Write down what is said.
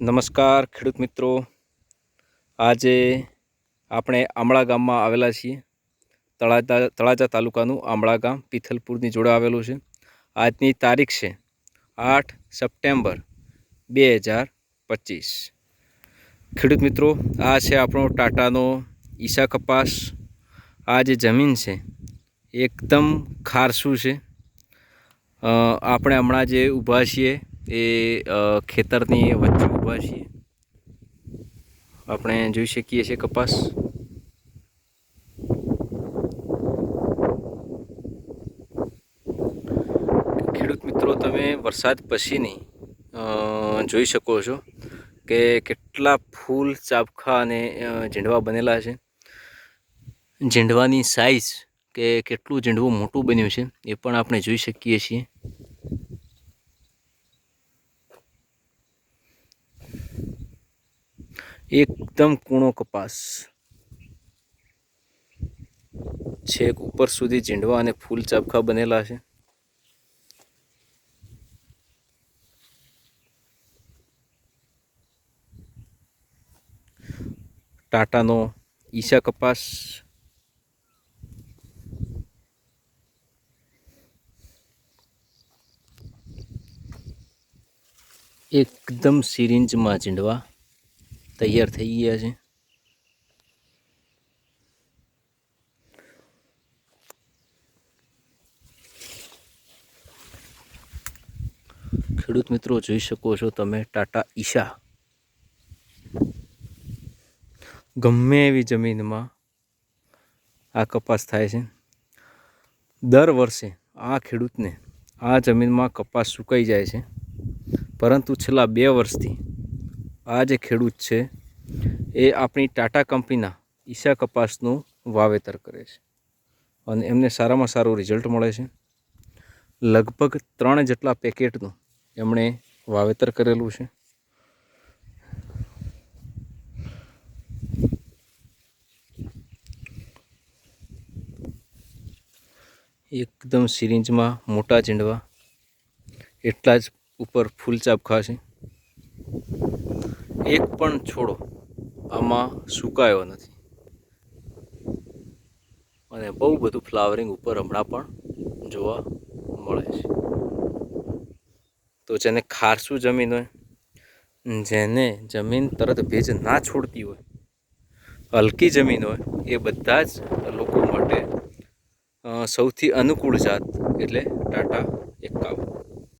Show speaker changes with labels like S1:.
S1: નમસ્કાર, ખેડૂત મિત્રો. આજે આપણે આમળા ગામમાં આવેલા છીએ. તળાજા તળાજા તાલુકાનું આમળા ગામ, પિથલપુરની જોડે આવેલું છે. આજની તારીખ છે આઠ સપ્ટેમ્બર બે હજાર પચીસ. ખેડૂત મિત્રો, આ છે આપણો ટાટાનો ઈસા કપાસ. આ જે જમીન છે, એકદમ ખારસું છે. આપણે હમણાં જે ઊભા છીએ એ ખેતરની વચ્ચે ઊભા છીએ. આપણે જોઈ શકીએ છીએ કપાસ. ખેડૂત મિત્રો, તમે વરસાદ પછીની જોઈ શકો છો કે કેટલા ફૂલ, ચાબખા અને ઝીંડવા બનેલા છે. ઝીંડવાની સાઈઝ કે કેટલું ઝીંડવું મોટું બન્યું છે એ પણ આપણે જોઈ શકીએ છીએ. એકદમ કૂણો કપાસ. છેક ઉપર સુધી ઝીંડવા અને ફૂલ ચાબખા બનેલા છે. ટાટાનો ઈશા કપાસ. એકદમ સિરિંજમાં ઝીંડવા. તૈયાર થઈ ગયા છે. ખેડૂત મિત્રો, જોઈ શકો છો તમે, ટાટા ઈશા. ગમે એવી જમીનમાં આ કપાસ થાય છે. દર વર્ષે આ ખેડૂતને આ જમીનમાં કપાસ સુકાઈ જાય છે. પરંતુ છેલ્લા બે વર્ષથી આ જે ખેડૂત છે, એ આપણી ટાટા કંપનીના ઈશા કપાસનું વાવેતર કરે છે. અને એમને સારામાં સારું રિઝલ્ટ મળે છે. લગભગ ત્રણ જેટલા પેકેટનું એમણે વાવેતર કરેલું છે. એકદમ સિરિંજમાં મોટા ઝીંડવા, એટલા જ ઉપર ફૂલ ચાપખા છે એક પણ છોડો આમાં સુકાયો નથી. અને બહુ બધું ફ્લાવરિંગ ઉપર હમણાં પણ જોવા મળે છે. તો જેને ખારસું જમીન હોય, જેને જમીન તરત ભેજ ના છોડતી હોય, હલકી જમીન હોય, એ બધા જ લોકો માટે સૌથી અનુકૂળ જાત એટલે ટાટા એકાવન